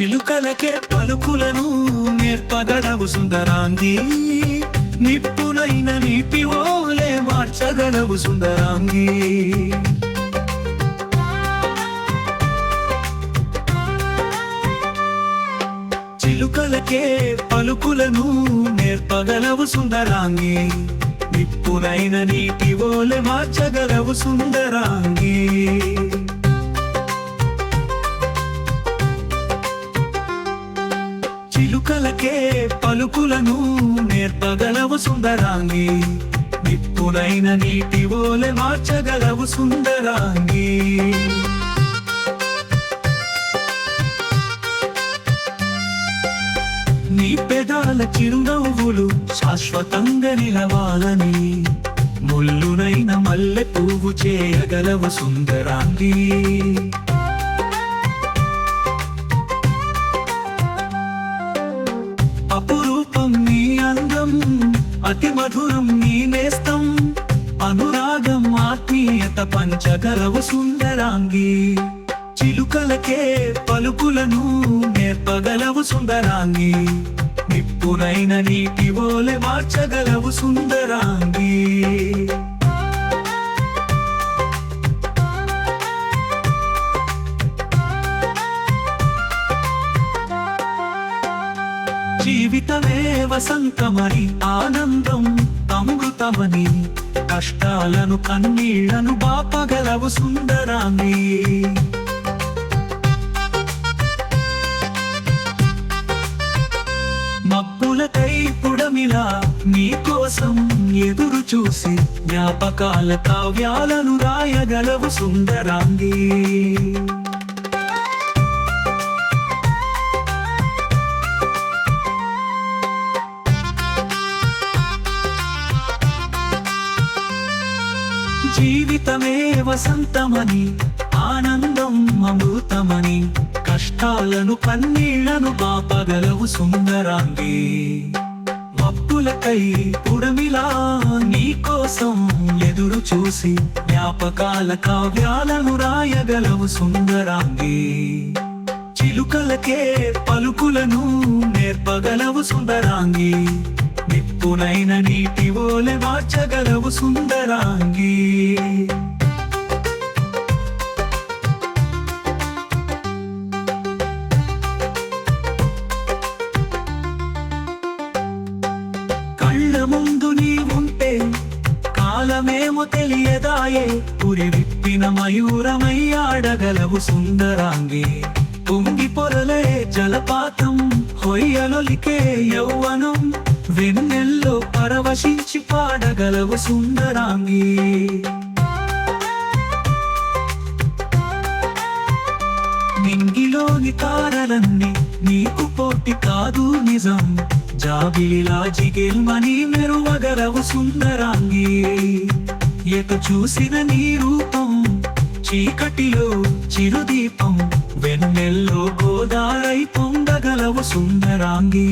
చిలుకలకే పలుకులను నేర్పగలవు సుందరాంగి. నిప్పునైన నీటి ఓలే మార్చగలవు సుందరాంగి. చిలుకలకే పలుకులను నేర్పగలవు సుందరాంగి. నిప్పునైన నీటి ఓలె మార్చగలవు సుందరాంగి. చిలుకలకే పలుకులను నేర్పగలవు సుందరాంగి. నిప్పునైన నీటి ఓలె మార్చగలవు సుందరాంగి. నీ పెదాల చిరునవ్వులు శాశ్వతంగా నిలవాలని ముల్లునైన మల్లె పువ్వు చేయగలవు సుందరాంగి. అతి మధురం నీ నేస్తం. అనురాగం ఆత్మీయత పంచగలవు సుందరాంగి. చిలుకలకే పలుకులను నేర్పగలవు సుందరాంగి. నిప్పునైన నీటి ఓలె మార్చగలవు సుందరాంగి. జీవితమే వసంతమని ఆనందం అమృతమని. కష్టాలను కన్నీళ్ళను బాపగలవు సుందరాన్ని. మబ్బులకై పుడమిలా నీకోసం ఎదురు చూసి జ్ఞాపకాల కావ్యాలను రాయగలవు సుందరాంగి జీవితమే వసంతమని ఆనందం అమృతమని కష్టాలను కన్నీళ్ళను బాపగలవు సుందరాంగి. మప్పులకై పుడమిలా నీ కోసం ఎదురు చూసి జ్ఞాపకాల కావ్యాలను రాయగలవు సుందరాంగి. చిలుకలకే పలుకులను నేర్పగలవు సుందరాంగి. నిప్పునైన నీటి ఓలె మార్చగలవు సుందరాంగి. కళ్ళ ముందు నీ ఉంటే కాలమేమో తెలియదాయే పురి విప్పిన మయూరమై ఆడగలవు సుందరాంగి. పొంగి పొరలే జలపాతం హొయ్యలొలికే యౌవనం వెన్నెల్లో పరవశించి పాడగలవు సుందరాంగి. నింగిలోని తారలన్నీ నీకు పోటీ కాదు నిజం. జాబిలా జిగేల్మని మెరువగలవు సుందరాంగి. ఎటు చూసిన నీ రూపం చీకటిలో చిరుదీపం వెన్నెల్లో గోదారై పొందగలవు సుందరాంగి.